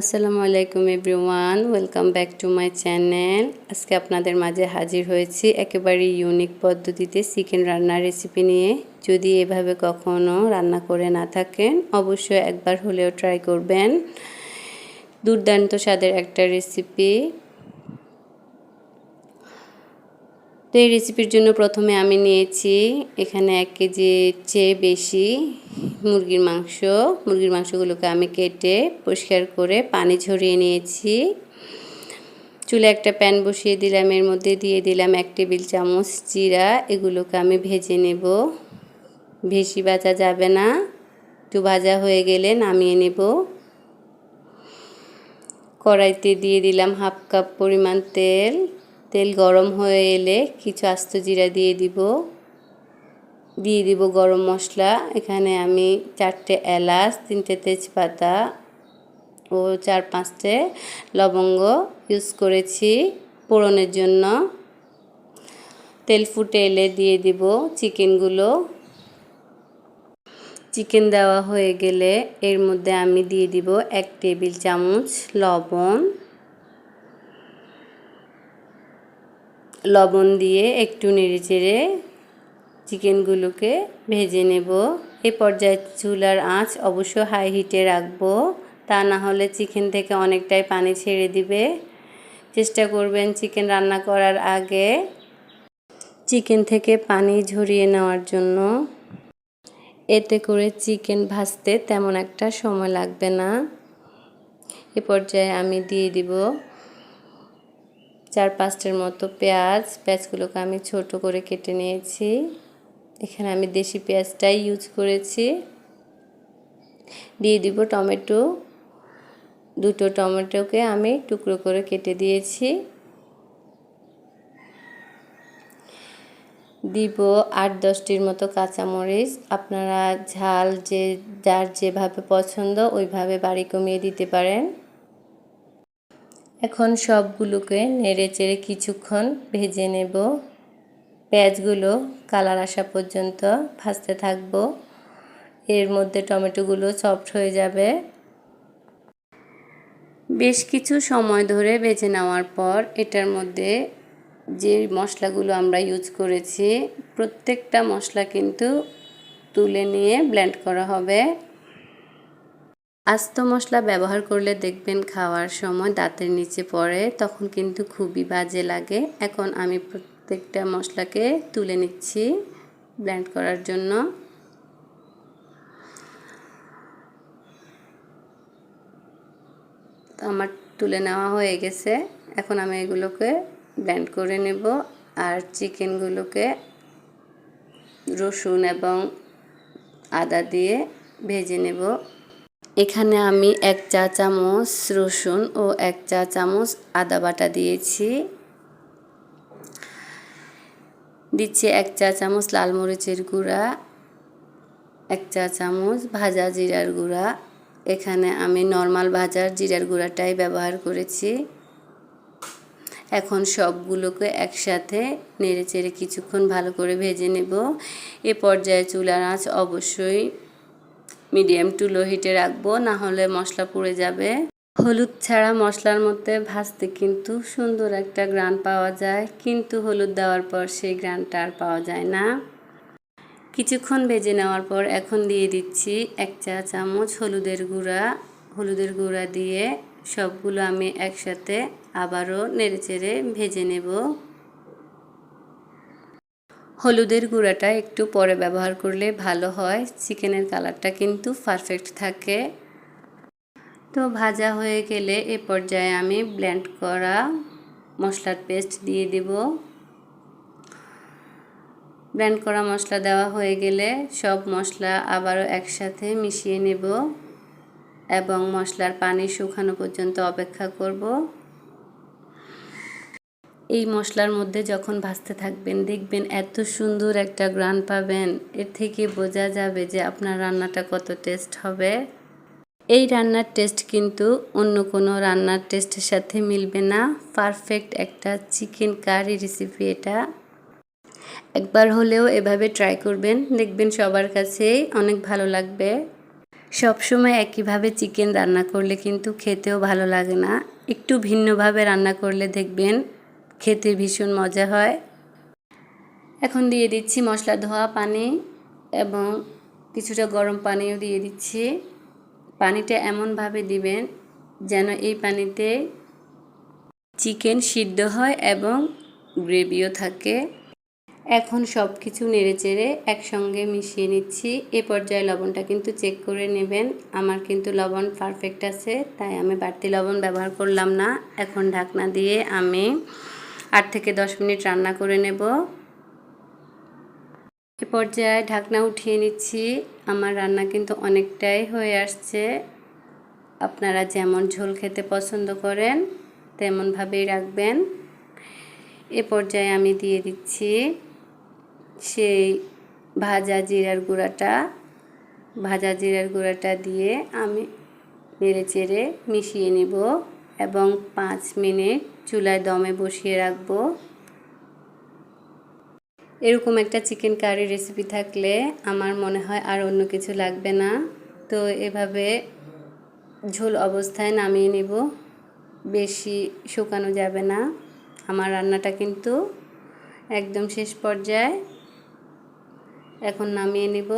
আসসালামু আলাইকুম everyone, welcome back to my channel. আজকে আপনাদের মাঝে হাজির হয়েছি একেবারে ইউনিক পদ্ধতিতে চিকেন রান্নার রেসিপি নিয়ে। যদি এভাবে কখনো রান্না করে না থাকেন, অবশ্যই একবার হলেও ট্রাই করবেন। দুর্দান্ত স্বাদের একটা রেসিপি তো এই রেসিপির জন্য প্রথমে আমি নিয়েছি এখানে এক কেজি চেয়ে বেশি মুরগির মাংস। মুরগির মাংসগুলোকে আমি কেটে পরিষ্কার করে পানি ঝরিয়ে নিয়েছি। চুলে একটা প্যান বসিয়ে দিলাম, এর মধ্যে দিয়ে দিলাম এক টেবিল চামচ জিরা, এগুলোকে আমি ভেজে নেব। ভেসি ভাজা যাবে না, একটু ভাজা হয়ে গেলে নামিয়ে নেব। কড়াইতে দিয়ে দিলাম হাফ কাপ পরিমাণ তেল। তেল গরম হয়ে এলে কিছু আস্ত জিরা দিয়ে দিব। দিয়ে দিব গরম মশলা। এখানে আমি চারটে এলাচ, তিনটে তেজপাতা ও চার পাঁচটে লবঙ্গ ইউজ করেছি পোড়নের জন্য। তেল ফুটে এলে দিয়ে দিব চিকেনগুলো। চিকেন দেওয়া হয়ে গেলে এর মধ্যে আমি দিয়ে দিব এক টেবিল চামচ লবণ। লবণ দিয়ে একটু নেড়ে চেড়ে চিকেনগুলোকে ভেজে নেব। এ পর্যায়ে চুলার আঁচ অবশ্য হাই হিটে রাখব। তা না হলে চিকেন থেকে অনেকটাই পানি ছেড়ে দিবে। চেষ্টা করবেন চিকেন রান্না করার আগে চিকেন থেকে পানি ঝরিয়ে নেওয়ার জন্য। এতে করে চিকেন ভাজতে তেমন একটা সময় লাগবে না। এ পর্যায়ে আমি দিয়ে দিব চার পাঁচটার মতো পেঁয়াজ। পেঁয়াজগুলোকে আমি ছোট করে কেটে নিয়েছি। এখানে আমি দেশি পেঁয়াজটাই ইউজ করেছি। দিয়ে দিব টমেটো। দুটো টমেটোকে আমি টুকরো করে কেটে দিয়েছি। দিব আট দশটির মতো কাঁচামরিচ। আপনারা ঝাল যে, যার যেভাবে পছন্দ, ওইভাবে বাড়ি কমিয়ে দিতে পারেন। এখন সবগুলোকে নেড়ে চেড়ে কিছুক্ষণ ভেজে নেব। পেঁয়াজগুলো কালার আসা পর্যন্ত ভাজতে থাকব। এর মধ্যে টমেটোগুলো সফট হয়ে যাবে। বেশ কিছু সময় ধরে বেজে নেওয়ার পর এটার মধ্যে যে মশলাগুলো আমরা ইউজ করেছি, প্রত্যেকটা মশলা কিন্তু তুলে নিয়ে ব্লেন্ড করা হবে। আস্ত মশলা ব্যবহার করলে দেখবেন খাওয়ার সময় দাঁতের নিচে পড়ে, তখন কিন্তু খুবই বাজে লাগে। এখন আমি প্রত্যেকটা মশলাকে তুলে নিচ্ছি ব্লেন্ড করার জন্য। আমার তুলে নেওয়া হয়ে গেছে। এখন আমি এগুলোকে ব্লেন্ড করে নেব আর চিকেনগুলোকে রসুন এবং আদা দিয়ে ভেজে নেব। এখানে আমি এক চা চামচ রসুন ও এক চা চামচ আদা বাটা দিয়েছি। দিচ্ছি এক চা চামচ লাল মরিচের গুঁড়া, এক চা চামচ ভাজা জিরার গুঁড়া। এখানে আমি নর্মাল ভাজার জিরার গুঁড়াটাই ব্যবহার করেছি। এখন সবগুলোকে একসাথে নেড়ে চেড়ে কিছুক্ষণ ভালো করে ভেজে নেব। এ পর্যায়ে চুলার আঁচ অবশ্যই মিডিয়াম টু লো হিটে রাখব না হলে মশলা পুড়ে যাবে। হলুদ ছাড়া মশলার মধ্যে ভাজতে কিন্তু সুন্দর একটা গ্রান পাওয়া যায়, কিন্তু হলুদ দেওয়ার পর সেই গ্রানটা আর পাওয়া যায় না। কিছুক্ষণ ভেজে নেওয়ার পর এখন দিয়ে দিচ্ছি এক চা চামচ হলুদের গুঁড়া। হলুদের গুঁড়া দিয়ে সবগুলো আমি একসাথে আবারও নেড়েচেড়ে ভেজে নেব। হলুদের গুঁড়াটা একটু পরে ব্যবহার করলে ভালো হয়। চিকেনের কালারটা কিন্তু পারফেক্ট থাকে। তো ভাজা হয়ে গেলে এ পর্যায়ে আমি ব্লেন্ড করা মশলার পেস্ট দিয়ে দেব। ব্লেন্ড করা মশলা দেওয়া হয়ে গেলে সব মশলা আবারও একসাথে মিশিয়ে নেব এবং মশলার পানি শুকানো পর্যন্ত অপেক্ষা করব। এই মশলার মধ্যে যখন ভাজতে থাকবেন, দেখবেন এত সুন্দর একটা গ্রান পাবেন। এর থেকে বোঝা যাবে যে আপনার রান্নাটা কত টেস্ট হবে। এই রান্নার টেস্ট কিন্তু অন্য কোনো রান্নার টেস্টের সাথে মিলবে না। পারফেক্ট একটা চিকেন কারি রেসিপি এটা। একবার হলেও এভাবে ট্রাই করবেন, দেখবেন সবার কাছেই অনেক ভালো লাগবে। সবসময় একইভাবে চিকেন রান্না করলে কিন্তু খেতেও ভালো লাগে না। একটু ভিন্নভাবে রান্না করলে দেখবেন খেতে ভীষণ মজা হয়। এখন দিয়ে দিচ্ছি মশলা ধোয়া পানি এবং কিছুটা গরম পানিও দিয়ে দিচ্ছি। পানিটা এমনভাবে দিবেন যেন এই পানিতে চিকেন সিদ্ধ হয় এবং গ্রেভিও থাকে। এখন সব কিছু নেড়ে চেড়ে একসঙ্গে মিশিয়ে নিচ্ছি। এ পর্যায়ে লবণটা কিন্তু চেক করে নেবেন। আমার কিন্তু লবণ পারফেক্ট আছে, তাই আমি বাড়তি লবণ ব্যবহার করলাম না। এখন ঢাকনা দিয়ে আমি আট থেকে দশ মিনিট রান্না করে নেব। এ পর্যায়ে ঢাকনা উঠিয়ে নিচ্ছি। আমার রান্না কিন্তু অনেকটাই হয়ে আসছে। আপনারা যেমন ঝোল খেতে পছন্দ করেন, তেমনভাবেই রাখবেন। এ পর্যায়ে আমি দিয়ে দিচ্ছি সেই ভাজা জিরার গুঁড়াটা। ভাজা জিরার গুঁড়াটা দিয়ে আমি নেড়ে চেড়ে মিশিয়ে নিব। এবং পাঁচ মিনিট চুলায় দমে বসিয়ে রাখব। এরকম একটা চিকেন কারি রেসিপি থাকলে আমার মনে হয় আর অন্য কিছু লাগবে না। তো এভাবে ঝোল অবস্থায় নামিয়ে নিব। বেশি শুকানো যাবে না। আমার রান্নাটা কিন্তু একদম শেষ পর্যায়ে। এখন নামিয়ে নিব।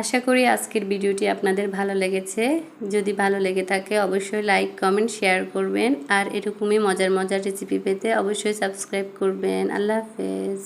আশা করি আজকের ভিডিওটি আপনাদের ভালো লেগেছে। যদি ভালো লেগে থাকে, অবশ্যই লাইক কমেন্ট শেয়ার করবেন। আর এরকমই মজার মজার রেসিপি পেতে অবশ্যই সাবস্ক্রাইব করবেন। আল্লাহ হাফেজ।